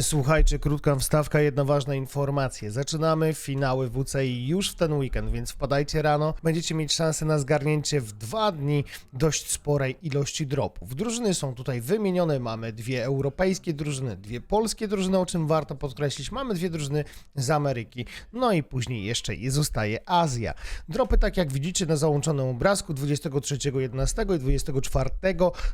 Słuchajcie, krótka wstawka, jedna ważna informacja. Zaczynamy finały WCI już w ten weekend, więc wpadajcie rano. Będziecie mieć szansę na zgarnięcie w dwa dni dość sporej ilości dropów. Drużyny są tutaj wymienione. Mamy dwie europejskie drużyny, dwie polskie drużyny, o czym warto podkreślić. Mamy dwie drużyny z Ameryki. No i później jeszcze zostaje Azja. Dropy, tak jak widzicie na załączonym obrazku, 23.11 i 24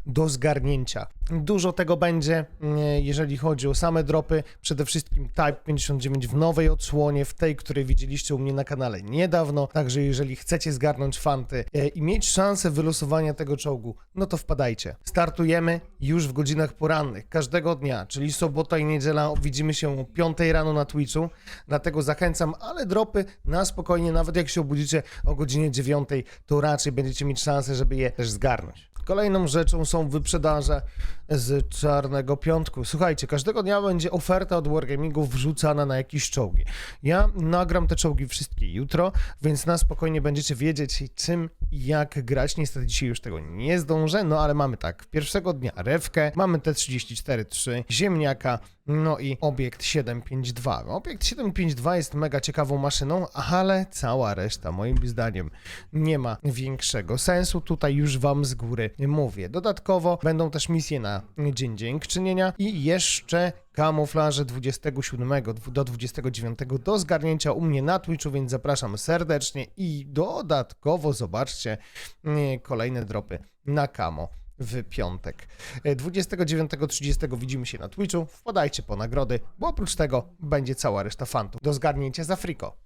do zgarnięcia. Dużo tego będzie, mm, jeżeli chodzi o same dropy. Przede wszystkim Type 59 w nowej odsłonie, w tej, której widzieliście u mnie na kanale niedawno. Także jeżeli chcecie zgarnąć fanty e, i mieć szansę wylosowania tego czołgu, no to wpadajcie. Startujemy już w godzinach porannych, każdego dnia, czyli sobota i niedziela. Widzimy się o 5 rano na Twitchu, dlatego zachęcam, ale dropy na spokojnie, nawet jak się obudzicie o godzinie 9, to raczej będziecie mieć szansę, żeby je też zgarnąć. Kolejną rzeczą są wyprzedaże z Czarnego Piątku. Słuchajcie, każdego dnia będzie oferta od Wargamingu wrzucana na jakieś czołgi. Ja nagram te czołgi wszystkie jutro, więc na spokojnie będziecie wiedzieć czym i jak grać. Niestety dzisiaj już tego nie zdążę, no ale mamy tak, pierwszego dnia Rewkę, mamy T-34-3, Ziemniaka, no i obiekt 752. Obiekt 752 jest mega ciekawą maszyną, ale cała reszta moim zdaniem nie ma większego sensu. Tutaj już wam z góry mówię. Dodatkowo będą też misje na dzień dziękczynienia i jeszcze kamuflaże 27 do 29 do zgarnięcia u mnie na Twitchu, więc zapraszam serdecznie i dodatkowo zobaczcie mm, kolejne dropy na kamo w piątek. E, 29-30 widzimy się na Twitchu. Wpadajcie po nagrody, bo oprócz tego będzie cała reszta fantów do zgarnięcia za friko.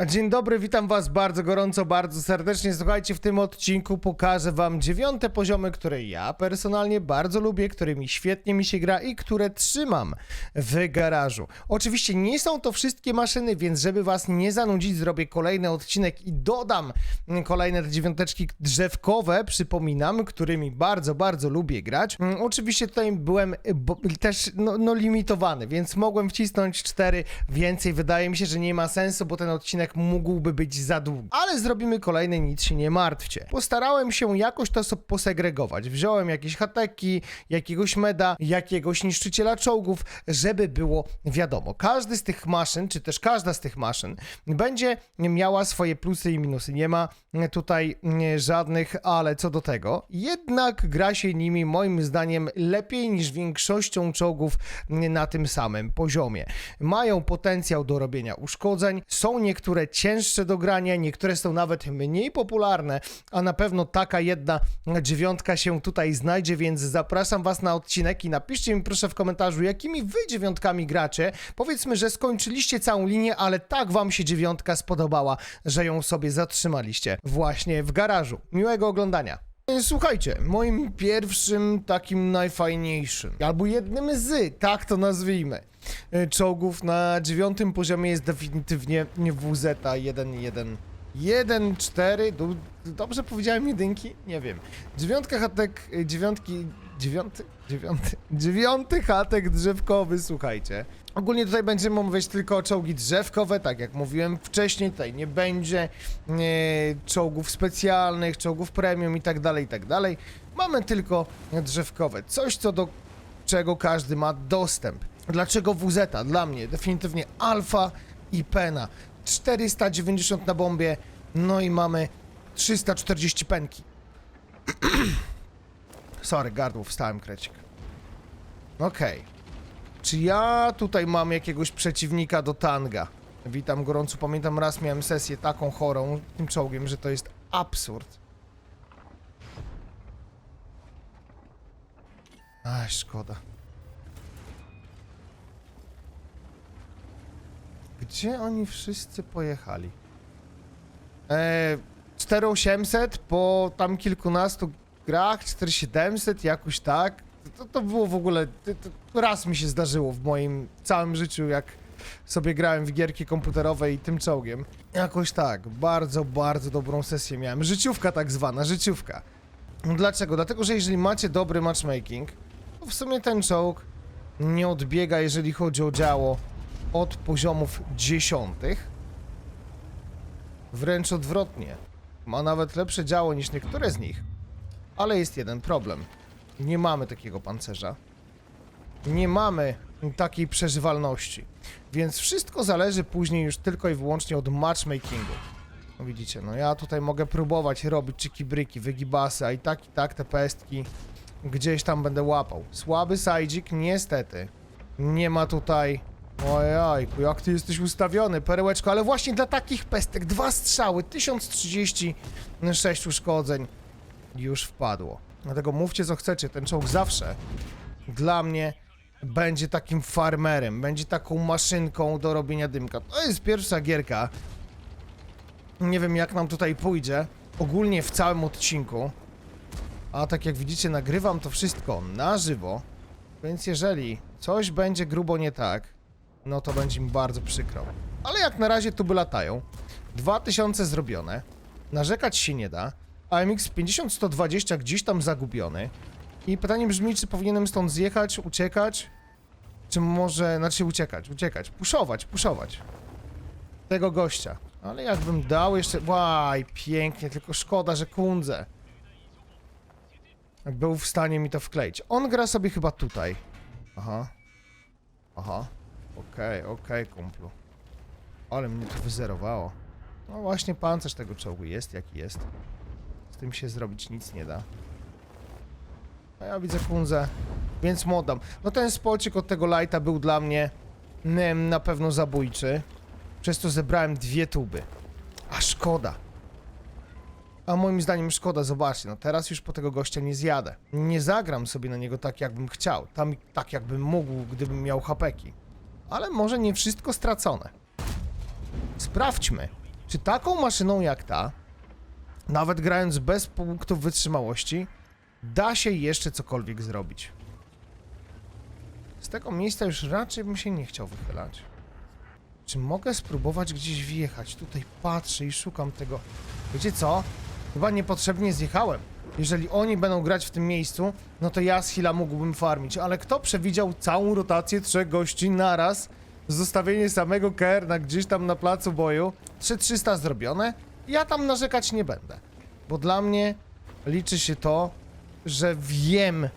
Dzień dobry, witam was bardzo gorąco, bardzo serdecznie. Słuchajcie, w tym odcinku pokażę wam dziewiąte poziomy, które ja personalnie bardzo lubię, którymi świetnie mi się gra i które trzymam w garażu. Oczywiście nie są to wszystkie maszyny, więc żeby was nie zanudzić, zrobię kolejny odcinek i dodam kolejne te dziewiąteczki drzewkowe, przypominam, którymi bardzo, bardzo lubię grać. Mm, Oczywiście tutaj byłem też no, no limitowany, więc mogłem wcisnąć cztery więcej. Wydaje mi się, że nie ma sensu, bo ten odcinek mógłby być za długi. Ale zrobimy kolejny, nic się nie martwcie. Postarałem się jakoś to so- posegregować. Wziąłem jakieś hateki, jakiegoś meda, jakiegoś niszczyciela czołgów, żeby było wiadomo. Każdy z tych maszyn, czy też każda z tych maszyn będzie miała swoje plusy i minusy. Nie ma tutaj żadnych ale co do tego. Jednak gra się nimi moim zdaniem lepiej niż większością czołgów na tym samym poziomie. Mają potencjał do robienia uszkodzeń, są niektóre cięższe do grania, niektóre są nawet mniej popularne, a na pewno taka jedna dziewiątka się tutaj znajdzie, więc zapraszam was na odcinek i napiszcie mi proszę w komentarzu, jakimi wy dziewiątkami gracie. Powiedzmy, że skończyliście całą linię, ale tak wam się dziewiątka spodobała, że ją sobie zatrzymaliście właśnie w garażu. Miłego oglądania. Słuchajcie, moim pierwszym takim najfajniejszym, albo jednym z, tak to nazwijmy, czołgów na dziewiątym poziomie jest definitywnie WZ 1.1. 1.4, du- dobrze powiedziałem jedynki? Nie wiem. Dziewiątka hatek, e, dziewiątki, dziewiąty, dziewiąty, dziewiąty hatek drzewkowy, słuchajcie. Ogólnie tutaj będziemy omawiać tylko czołgi drzewkowe, tak jak mówiłem wcześniej, tutaj nie będzie e, czołgów specjalnych, czołgów premium i tak dalej, i tak dalej. Mamy tylko drzewkowe, coś co do czego każdy ma dostęp. Dlaczego WZ? Dla mnie definitywnie alfa i pena. 490 na bombie, no i mamy 340 penki. Sorry, gardło, wstałem krecik. Okej. Czy ja tutaj mam jakiegoś przeciwnika do tanga? Witam gorąco, pamiętam raz miałem sesję taką chorą tym czołgiem, że to jest absurd. Ach, szkoda. Gdzie oni wszyscy pojechali? Eee, 4800 po tam kilkunastu grach, 4700 jakoś tak. To, to było w ogóle, to, to raz mi się zdarzyło w moim całym życiu, jak sobie grałem w gierki komputerowe i tym czołgiem. Jakoś tak, bardzo, bardzo dobrą sesję miałem. Życiówka tak zwana, życiówka. Dlaczego? Dlatego, że jeżeli macie dobry matchmaking, to w sumie ten czołg nie odbiega, jeżeli chodzi o działo, od poziomów dziesiątych. Wręcz odwrotnie. Ma nawet lepsze działo niż niektóre z nich. Ale jest jeden problem. Nie mamy takiego pancerza. Nie mamy takiej przeżywalności. Więc wszystko zależy później już tylko i wyłącznie od matchmakingu. No widzicie, no ja tutaj mogę próbować robić czyki bryki, wygibasy, a i tak i tak te pestki gdzieś tam będę łapał. Słaby sajdzik, niestety. Nie ma tutaj... Ojajku, jak ty jesteś ustawiony, perełeczko, ale właśnie dla takich pestek dwa strzały, 1036 uszkodzeń już wpadło. Dlatego mówcie co chcecie, ten czołg zawsze dla mnie będzie takim farmerem, będzie taką maszynką do robienia dymka. To jest pierwsza gierka. Nie wiem jak nam tutaj pójdzie, ogólnie w całym odcinku. A tak jak widzicie, nagrywam to wszystko na żywo. Więc jeżeli coś będzie grubo nie tak, no to będzie mi bardzo przykro. Ale jak na razie tuby latają. 2000 zrobione. Narzekać się nie da. AMX 50-120 gdzieś tam zagubiony. I pytanie brzmi, czy powinienem stąd zjechać, uciekać? Czy może, znaczy uciekać, uciekać, puszować, puszować. Tego gościa. Ale jakbym dał jeszcze... Łaj, pięknie, tylko szkoda, że kundzę. Był w stanie mi to wkleić. On gra sobie chyba tutaj. Aha. Aha. Okej, okej, kumplu. Ale mnie to wyzerowało. No właśnie, pancerz tego czołgu jest jaki jest. Z tym się zrobić nic nie da. A ja widzę kunzę, więc modam. No ten spocik od tego lighta był dla mnie na pewno zabójczy. Przez to zebrałem dwie tuby. A szkoda. A moim zdaniem szkoda, zobaczcie, no teraz już po tego gościa nie zjadę. Nie zagram sobie na niego tak, jakbym chciał. Tam tak, jakbym mógł, gdybym miał hapeki. Ale może nie wszystko stracone. Sprawdźmy, czy taką maszyną jak ta, nawet grając bez punktów wytrzymałości, da się jeszcze cokolwiek zrobić. Z tego miejsca już raczej bym się nie chciał wychylać. Czy mogę spróbować gdzieś wjechać? Tutaj patrzę i szukam tego. Wiecie co? Chyba niepotrzebnie zjechałem. Jeżeli oni będą grać w tym miejscu, no to ja z Hila mógłbym farmić. Ale kto przewidział całą rotację trzech gości naraz? Zostawienie samego Kerna gdzieś tam na placu boju. 3300 zrobione? Ja tam narzekać nie będę. Bo dla mnie liczy się to, że wiem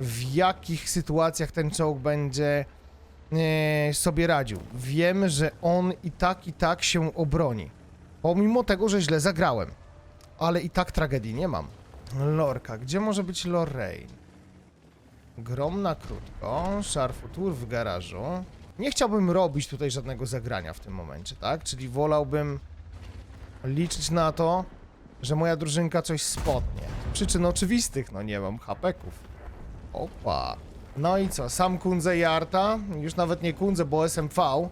w jakich sytuacjach ten czołg będzie e, sobie radził. Wiem, że on i tak, i tak się obroni. Pomimo tego, że źle zagrałem. Ale i tak tragedii nie mam. Lorka, gdzie może być Lorraine? Grom na krótko, szarfutur w garażu. Nie chciałbym robić tutaj żadnego zagrania w tym momencie, tak? Czyli wolałbym liczyć na to, że moja drużynka coś spotnie. Przyczyn oczywistych, no nie mam hapeków. Opa. No i co, sam Kunze i Arta, już nawet nie Kunze, bo SMV,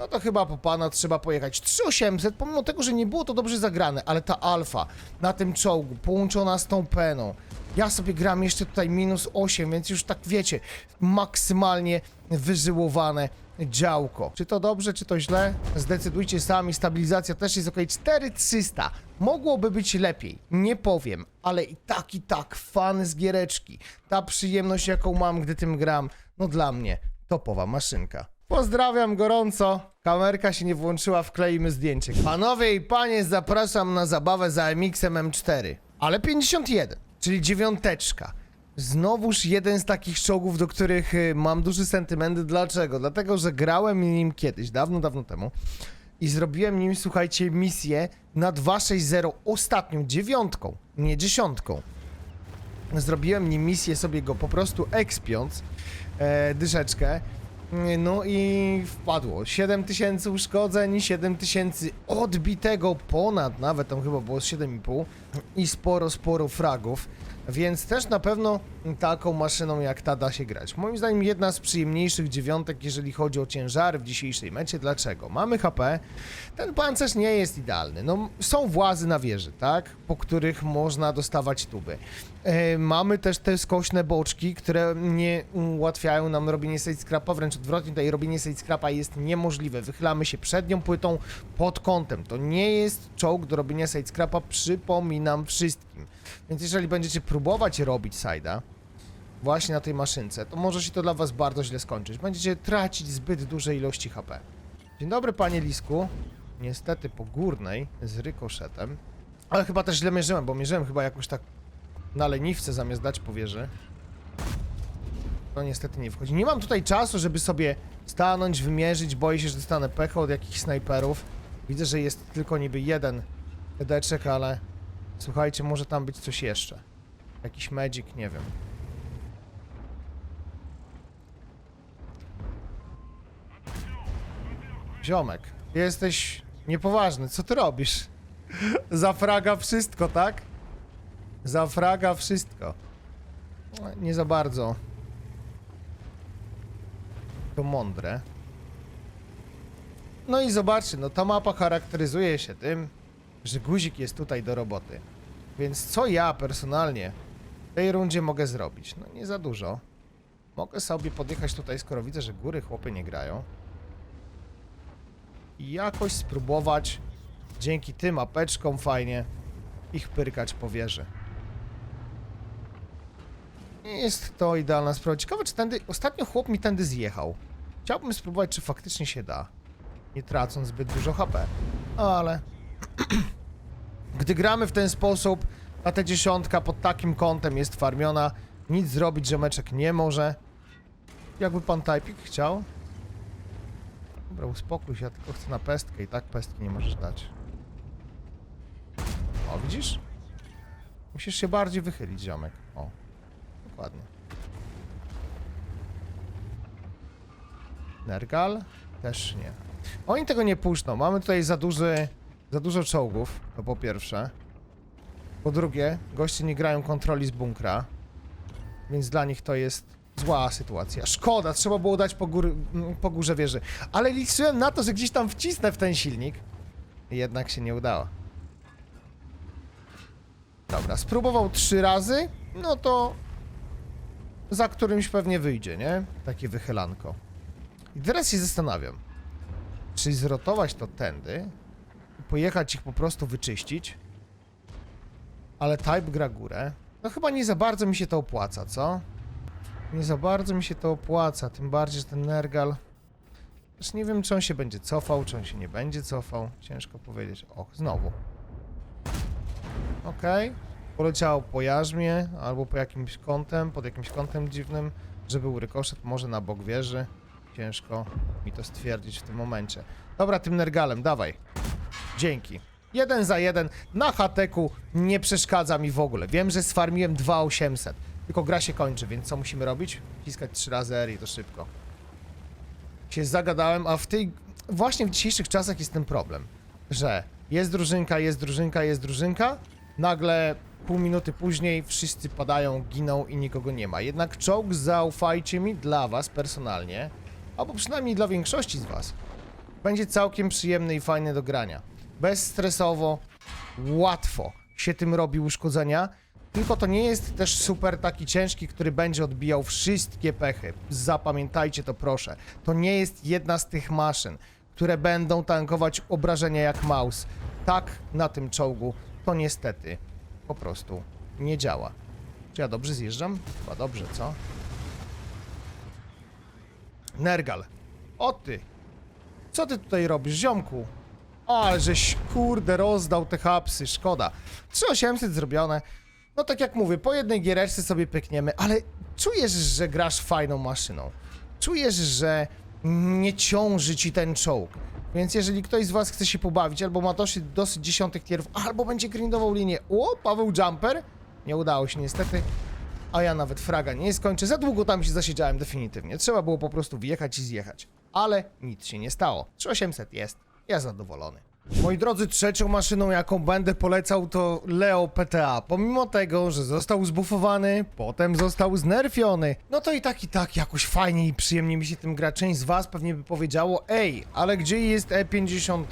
no to chyba po pana trzeba pojechać. 3800, pomimo tego, że nie było to dobrze zagrane, ale ta alfa na tym czołgu, połączona z tą peną. Ja sobie gram jeszcze tutaj minus 8, więc już tak wiecie, maksymalnie wyżyłowane działko. Czy to dobrze, czy to źle? Zdecydujcie sami, stabilizacja też jest ok. 4300, mogłoby być lepiej, nie powiem, ale i tak, i tak, fan z giereczki. Ta przyjemność, jaką mam, gdy tym gram, no dla mnie topowa maszynka. Pozdrawiam gorąco. Kamerka się nie włączyła, wkleimy zdjęcie. Panowie i panie, zapraszam na zabawę za MX-em M4. Ale 51, czyli dziewiąteczka. Znowuż jeden z takich czołgów, do których y, mam duży sentyment. Dlaczego? Dlatego, że grałem nim kiedyś, dawno, dawno temu. I zrobiłem nim, słuchajcie, misję na 260 ostatnią, dziewiątką, nie dziesiątką. Zrobiłem nim misję sobie go po prostu ekspiąc, e, dyszeczkę. No i wpadło. 7000 uszkodzeń, 7000 odbitego ponad, nawet tam chyba było z 7,5 i sporo, sporo fragów. Więc też na pewno taką maszyną jak ta da się grać. Moim zdaniem jedna z przyjemniejszych dziewiątek, jeżeli chodzi o ciężary w dzisiejszej mecie. Dlaczego? Mamy HP, ten pancerz nie jest idealny. No, są włazy na wieży, tak? Po których można dostawać tuby. E, mamy też te skośne boczki, które nie ułatwiają nam robienie side scrapa, wręcz odwrotnie, tutaj robienie side scrapa jest niemożliwe. Wychylamy się przednią płytą pod kątem. To nie jest czołg do robienia side scrapa, przypominam wszystkim. Więc jeżeli będziecie próbować robić side'a, właśnie na tej maszynce, to może się to dla was bardzo źle skończyć. Będziecie tracić zbyt duże ilości HP. Dzień dobry, panie Lisku. Niestety po górnej z rykoszetem. Ale chyba też źle mierzyłem, bo mierzyłem chyba jakoś tak na leniwce zamiast dać po wieży. To niestety nie wchodzi. Nie mam tutaj czasu, żeby sobie stanąć, wymierzyć. Boję się, że dostanę pecho od jakichś snajperów. Widzę, że jest tylko niby jeden edeczek, ale słuchajcie, może tam być coś jeszcze. Jakiś magic, nie wiem. Ziomek, jesteś niepoważny. Co ty robisz? Zafraga wszystko, tak? Zafraga wszystko. No, Nie za bardzo. To mądre. No i zobaczcie, no ta mapa charakteryzuje się tym, że guzik jest tutaj do roboty. Więc co ja personalnie w tej rundzie mogę zrobić? No nie za dużo. Mogę sobie podjechać tutaj, skoro widzę, że góry chłopy nie grają. I jakoś spróbować dzięki tym apeczkom fajnie ich pyrkać po wieży. Nie jest to idealna sprawa. Ciekawe, czy tędy... Ostatnio chłop mi tędy zjechał. Chciałbym spróbować, czy faktycznie się da. Nie tracąc zbyt dużo HP. Ale... Gdy gramy w ten sposób, ta ta dziesiątka pod takim kątem jest farmiona, nic zrobić ziomeczek nie może. Jakby pan typik chciał? Dobra, uspokój się, ja tylko chcę na pestkę i tak pestki nie możesz dać. O, widzisz? Musisz się bardziej wychylić, ziomek. O, dokładnie. Nergal? Też nie. Oni tego nie puszczą. Mamy tutaj za duży, za dużo czołgów, to po pierwsze. Po drugie, goście nie grają kontroli z bunkra, więc dla nich to jest zła sytuacja. Szkoda, trzeba było dać po, góry, m, po górze wieży. Ale liczyłem na to, że gdzieś tam wcisnę w ten silnik. Jednak się nie udało. Dobra, spróbował trzy razy, no to za którymś pewnie wyjdzie, nie? Takie wychylanko. I teraz się zastanawiam, czy zrotować to tędy pojechać ich po prostu wyczyścić, ale type gra górę. No chyba nie za bardzo mi się to opłaca, co? Nie za bardzo mi się to opłaca, tym bardziej, że ten Nergal... Też nie wiem, czy on się będzie cofał, czy on się nie będzie cofał. Ciężko powiedzieć. Och, znowu. Okej. Poleciało po jarzmie, albo po jakimś kątem, pod jakimś kątem dziwnym, że był rykoszet może na bok wieży. Ciężko mi to stwierdzić w tym momencie. Dobra, tym Nergalem, dawaj. Dzięki. Jeden za jeden na hateku nie przeszkadza mi w ogóle. Wiem, że sfarmiłem 2800. Tylko gra się kończy, więc co musimy robić? Wciskać 3 razy R i to szybko. Się zagadałem, a w tej... Właśnie w dzisiejszych czasach jest ten problem, że jest drużynka, jest drużynka, jest drużynka, nagle pół minuty później wszyscy padają, giną i nikogo nie ma. Jednak czołg, zaufajcie mi, dla was personalnie, albo przynajmniej dla większości z was, będzie całkiem przyjemny i fajny do grania. Bezstresowo, łatwo się tym robi uszkodzenia, tylko to nie jest też super taki ciężki, który będzie odbijał wszystkie pechy. Zapamiętajcie to proszę. To nie jest jedna z tych maszyn, które będą tankować obrażenia jak maus. Tak na tym czołgu to niestety po prostu nie działa. Czy ja dobrze zjeżdżam? Chyba dobrze, co? Nergal. O ty! Co ty tutaj robisz, ziomku? Ale żeś kurde rozdał te hapsy, szkoda. 3800 zrobione. No tak jak mówię, po jednej giereczce sobie pykniemy, ale czujesz, że grasz fajną maszyną. Czujesz, że nie ciąży ci ten czołg. Więc jeżeli ktoś z was chce się pobawić, albo ma dosyć, dosyć dziesiątek tierów, albo będzie grindował linię, o, Paweł Jumper, nie udało się niestety, a ja nawet fraga nie skończę. Za długo tam się zasiedziałem definitywnie. Trzeba było po prostu wjechać i zjechać. Ale nic się nie stało. 3800 jest. Ja zadowolony. Moi drodzy, trzecią maszyną, jaką będę polecał, to Leo PTA. Pomimo tego, że został zbufowany, potem został znerfiony, no to i tak, i tak jakoś fajnie i przyjemnie mi się tym gra. Część z was pewnie by powiedziało, ej, ale gdzie jest E50?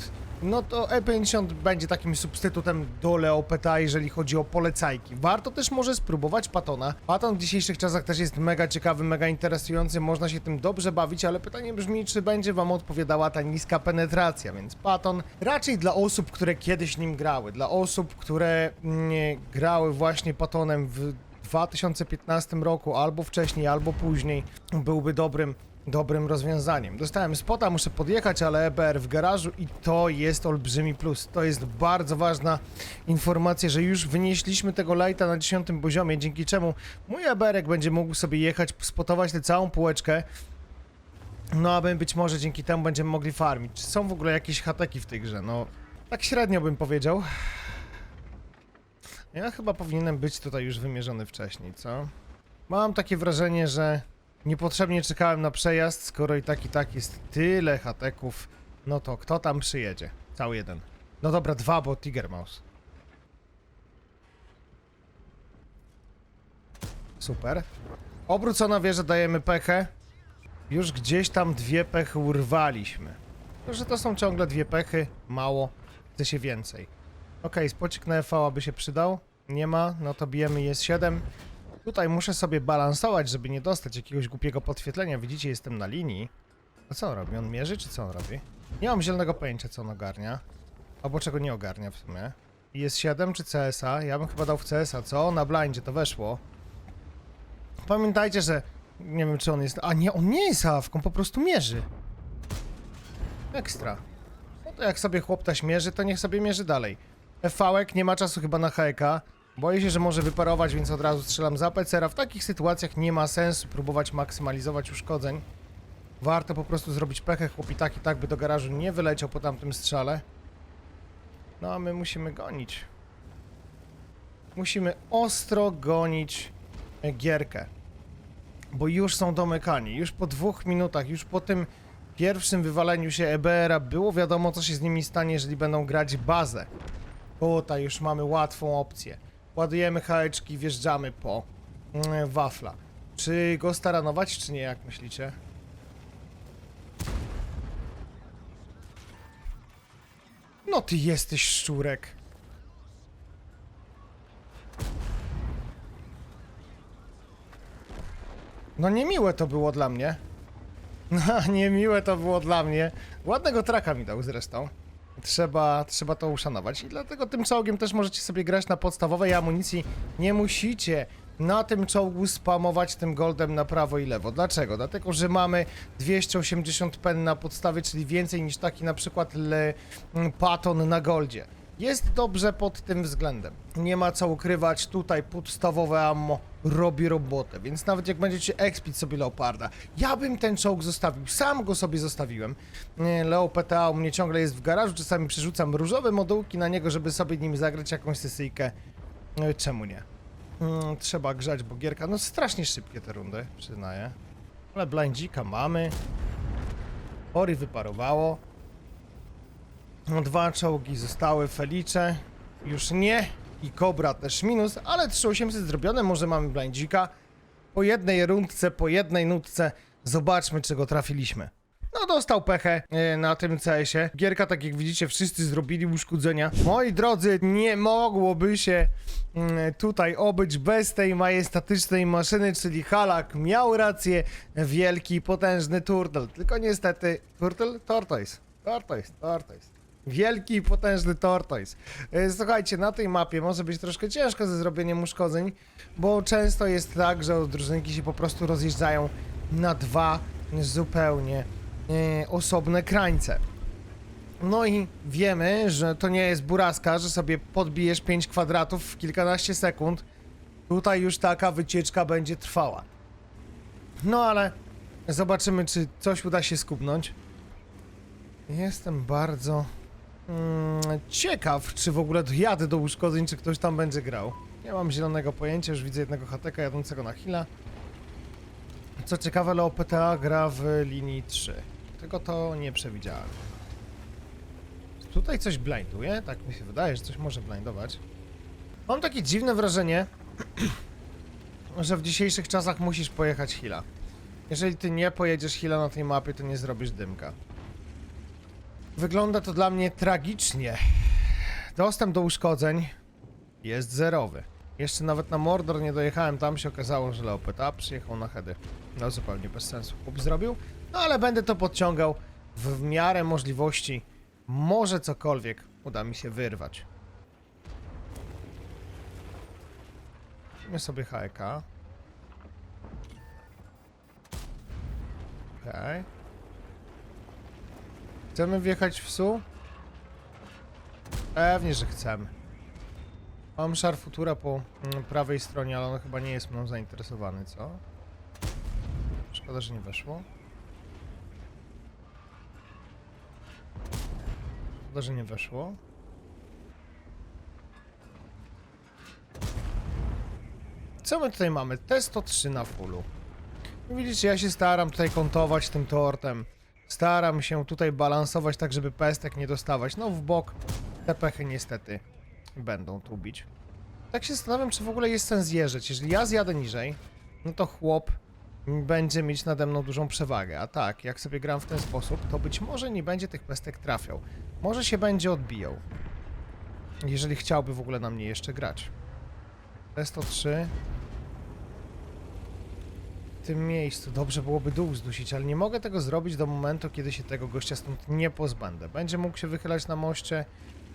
No to E50 będzie takim substytutem do Leo PTA, jeżeli chodzi o polecajki. Warto też może spróbować Patona. Paton w dzisiejszych czasach też jest mega ciekawy, mega interesujący, można się tym dobrze bawić, ale pytanie brzmi, czy będzie wam odpowiadała ta niska penetracja, więc Paton raczej dla osób, które kiedyś nim grały, dla osób, które nie grały właśnie Patonem w 2015 roku, albo wcześniej, albo później, byłby dobrym, dobrym rozwiązaniem. Dostałem spota, muszę podjechać, ale EBR w garażu i to jest olbrzymi plus. To jest bardzo ważna informacja, że już wynieśliśmy tego lighta na 10 poziomie, dzięki czemu mój EBR będzie mógł sobie jechać, spotować tę całą półeczkę, no aby być może dzięki temu będziemy mogli farmić. Czy są w ogóle jakieś hateki w tej grze? No, tak średnio bym powiedział. Ja chyba powinienem być tutaj już wymierzony wcześniej, co? Mam takie wrażenie, że niepotrzebnie czekałem na przejazd, skoro i tak i tak jest tyle hateków, no to kto tam przyjedzie? Cały jeden. No dobra, dwa, bo Tiger Mouse. Super. Obrócona wieża, dajemy pechę. Już gdzieś tam dwie pechy urwaliśmy. Że to są ciągle dwie pechy, mało, chce się więcej. Okej, spocik na EV by się przydał. Nie ma, no to bijemy jest 7. Tutaj muszę sobie balansować, żeby nie dostać jakiegoś głupiego podświetlenia. Widzicie, jestem na linii. A co on robi? On mierzy, czy co on robi? Nie mam zielonego pojęcia, co on ogarnia. Albo czego nie ogarnia w sumie. Jest 7 czy CSA? Ja bym chyba dał w CSA, co? Na blindzie to weszło. Pamiętajcie, że... Nie wiem, czy on jest... A nie, on nie jest awką, po prostu mierzy. Ekstra. No to jak sobie chłop taś mierzy, to niech sobie mierzy dalej. FV-ek nie ma czasu chyba na heka. Boję się, że może wyparować, więc od razu strzelam za pecera. W takich sytuacjach nie ma sensu próbować maksymalizować uszkodzeń. Warto po prostu zrobić pechę, chłop i tak i tak by do garażu nie wyleciał po tamtym strzale. No a my musimy gonić. Musimy ostro gonić e, gierkę. Bo już są domykani. Już po dwóch minutach, już po tym pierwszym wywaleniu się EBR-a było wiadomo, co się z nimi stanie, jeżeli będą grać bazę. Tutaj już mamy łatwą opcję. Ładujemy hałeczki, wjeżdżamy po mm, wafla. Czy go staranować, czy nie, jak myślicie? No ty jesteś szczurek. No niemiłe to było dla mnie. No, niemiłe to było dla mnie. Ładnego traka mi dał zresztą. Trzeba, trzeba to uszanować. I dlatego tym czołgiem też możecie sobie grać na podstawowej amunicji. Nie musicie na tym czołgu spamować tym goldem na prawo i lewo. Dlaczego? Dlatego, że mamy 280 pen na podstawie, czyli więcej niż taki na przykład Le mm, Patton na goldzie. Jest dobrze pod tym względem. Nie ma co ukrywać, tutaj podstawowe ammo robi robotę, więc nawet jak będziecie expić sobie Leoparda, ja bym ten czołg zostawił, sam go sobie zostawiłem. Leo PTA u mnie ciągle jest w garażu, czasami przerzucam różowe modułki na niego, żeby sobie nim zagrać jakąś sesyjkę. No Czemu nie? Mm, trzeba grzać, bo gierka, no strasznie szybkie te rundy, przyznaję. Ale blindzika mamy. Ory wyparowało. No, Dwa czołgi zostały, Felice już nie i Kobra też minus, ale 3800 zrobione, może mamy blindzika. Po jednej rundce, po jednej nutce, zobaczmy czego trafiliśmy. No dostał pechę e, na tym CS-ie. Gierka, tak jak widzicie, wszyscy zrobili uszkodzenia. Moi drodzy, nie mogłoby się mm, tutaj obyć bez tej majestatycznej maszyny, czyli Halak miał rację, wielki, potężny Turtle. Tylko niestety, Turtle? Tortoise. Tortoise, Tortoise. Wielki i potężny tortoise. E, Słuchajcie, na tej mapie może być troszkę ciężko ze zrobieniem uszkodzeń, bo często jest tak, że drużynki się po prostu rozjeżdżają na dwa zupełnie e, osobne krańce. No i wiemy, że to nie jest buraska, że sobie podbijesz 5 kwadratów w kilkanaście sekund. Tutaj już taka wycieczka będzie trwała. No ale zobaczymy, czy coś uda się skubnąć. Jestem bardzo mm, ciekaw, czy w ogóle dojadę do uszkodzeń, czy ktoś tam będzie grał. Nie mam zielonego pojęcia, już widzę jednego hateka jadącego na hila. Co ciekawe, Leo PTA gra w linii 3. Tego to nie przewidziałem. Tutaj coś blinduje? Tak mi się wydaje, że coś może blindować. Mam takie dziwne wrażenie, że w dzisiejszych czasach musisz pojechać hila. Jeżeli ty nie pojedziesz hila na tej mapie, to nie zrobisz dymka. Wygląda to dla mnie tragicznie. Dostęp do uszkodzeń jest zerowy. Jeszcze nawet na Mordor nie dojechałem, tam się okazało, że Leopeta przyjechał na heady. No zupełnie bez sensu chłop zrobił. No ale będę to podciągał w, miarę możliwości. Może cokolwiek uda mi się wyrwać. Weźmy sobie HEK. Okej. Chcemy wjechać w SU? Pewnie, że chcemy. Mam szar futura po mm, prawej stronie, ale on chyba nie jest mną zainteresowany, co? Szkoda, że nie weszło. Szkoda, że nie weszło. Co my tutaj mamy? T103 na fullu. Widzicie, ja się staram tutaj kątować tym tortem. Staram się tutaj balansować tak, żeby pestek nie dostawać. No w bok te pechy niestety będą tu bić. Tak się zastanawiam, czy w ogóle jest sens jeżdżać. Jeżeli ja zjadę niżej, no to chłop będzie mieć nade mną dużą przewagę. A tak, jak sobie gram w ten sposób, to być może nie będzie tych pestek trafiał. Może się będzie odbijał. Jeżeli chciałby w ogóle na mnie jeszcze grać. T103 w tym miejscu. Dobrze byłoby dół zdusić, ale nie mogę tego zrobić do momentu, kiedy się tego gościa stąd nie pozbędę. Będzie mógł się wychylać na moście,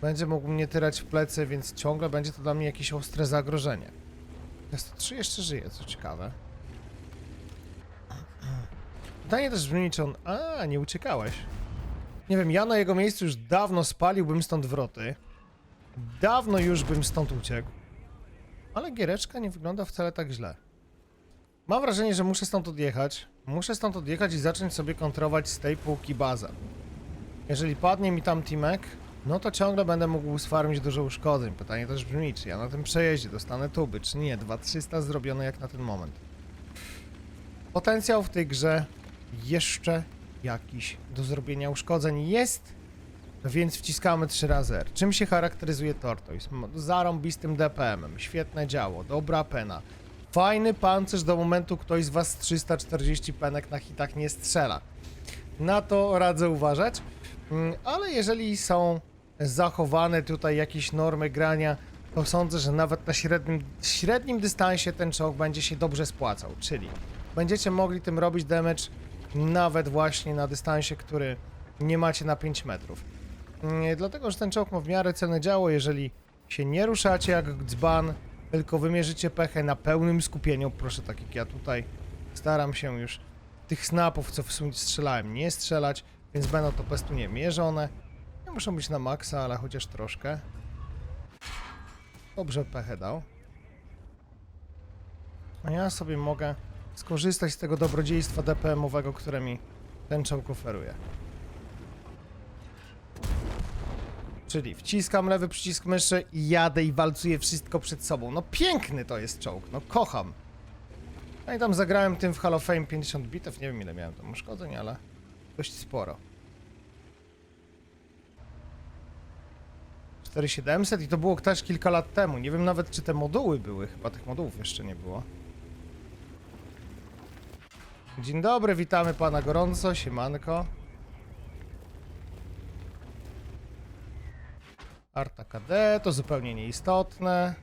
będzie mógł mnie tyrać w plecy, więc ciągle będzie to dla mnie jakieś ostre zagrożenie. T103 jeszcze żyje, co ciekawe. Pytanie też brzmi, czy on... A, nie uciekałeś. Nie wiem, ja na jego miejscu już dawno spaliłbym stąd wroty. Dawno już bym stąd uciekł. Ale giereczka nie wygląda wcale tak źle. Mam wrażenie, że muszę stąd odjechać. Muszę stąd odjechać i zacząć sobie kontrować z tej półki bazę. Jeżeli padnie mi tam Timek, no to ciągle będę mógł sfarmić dużo uszkodzeń. Pytanie też brzmi, czy ja na tym przejeździe dostanę tuby, czy nie. 2300 zrobione jak na ten moment. Potencjał w tej grze jeszcze jakiś do zrobienia uszkodzeń jest, więc wciskamy 3 razy R. Czym się charakteryzuje Tortoise? Zarąbistym DPM-em, świetne działo, dobra pena. Fajny pancerz do momentu ktoś z was 340 penek na hitach nie strzela. Na to radzę uważać. Mm, Ale jeżeli są zachowane tutaj jakieś normy grania, to sądzę, że nawet na średnim, średnim dystansie ten czołg będzie się dobrze spłacał. Czyli będziecie mogli tym robić damage nawet właśnie na dystansie, który nie macie na 5 metrów. Mm, Dlatego, że ten czołg ma w miarę cenne działo, jeżeli się nie ruszacie jak dzban, tylko wymierzycie pechę na pełnym skupieniu, proszę tak jak ja tutaj staram się już tych snapów, co w sumie strzelałem, nie strzelać, więc będą to pestunie mierzone. Nie muszą być na maksa, ale chociaż troszkę. Dobrze pechę dał. A ja sobie mogę skorzystać z tego dobrodziejstwa DPM-owego, które mi ten czołg oferuje. Czyli wciskam lewy przycisk myszy i jadę i walcuję wszystko przed sobą. No piękny to jest czołg, no kocham. No i tam zagrałem tym w Hall of Fame 50 bitew, nie wiem ile miałem tam uszkodzeń, ale dość sporo. 4700 i to było też kilka lat temu. Nie wiem nawet czy te moduły były, chyba tych modułów jeszcze nie było. Dzień dobry, witamy pana gorąco, siemanko. Arta KD, to zupełnie nieistotne.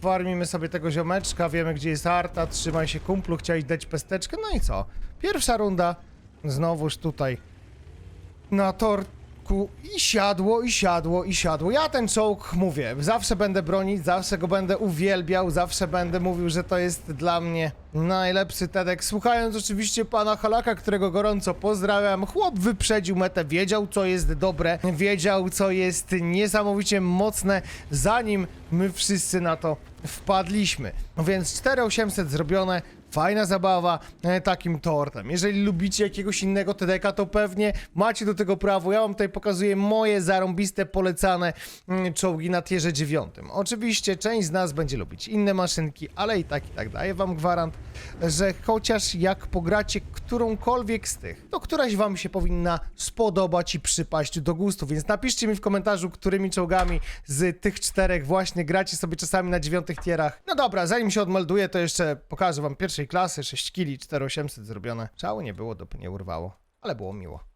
Farmimy sobie tego ziomeczka, wiemy gdzie jest Arta, trzymaj się kumplu, chciałeś dać pesteczkę, no i co? Pierwsza runda, znowuż tutaj na torku i siadło, i siadło, i siadło. Ja ten czołg mówię, zawsze będę bronić, zawsze go będę uwielbiał, zawsze będę mówił, że to jest dla mnie najlepszy TEDx. Słuchając oczywiście pana Halaka, którego gorąco pozdrawiam, chłop wyprzedził metę, wiedział co jest dobre, wiedział co jest niesamowicie mocne, zanim my wszyscy na to wpadliśmy. Więc 4800 zrobione, fajna zabawa e, takim tortem. Jeżeli lubicie jakiegoś innego TDK, to pewnie macie do tego prawo. Ja wam tutaj pokazuję moje zarąbiste, polecane mm, czołgi na tierze 9. Oczywiście część z nas będzie lubić inne maszynki, ale i tak i tak daję wam gwarant, że chociaż jak pogracie którąkolwiek z tych, to któraś wam się powinna spodobać i przypaść do gustu, więc napiszcie mi w komentarzu, którymi czołgami z tych czterech właśnie gracie sobie czasami na dziewiątych tierach. No dobra, zanim się odmelduję, to jeszcze pokażę wam pierwszej klasy, 6 kili, 4800 zrobione. Czały nie było, dopy nie urwało, ale było miło.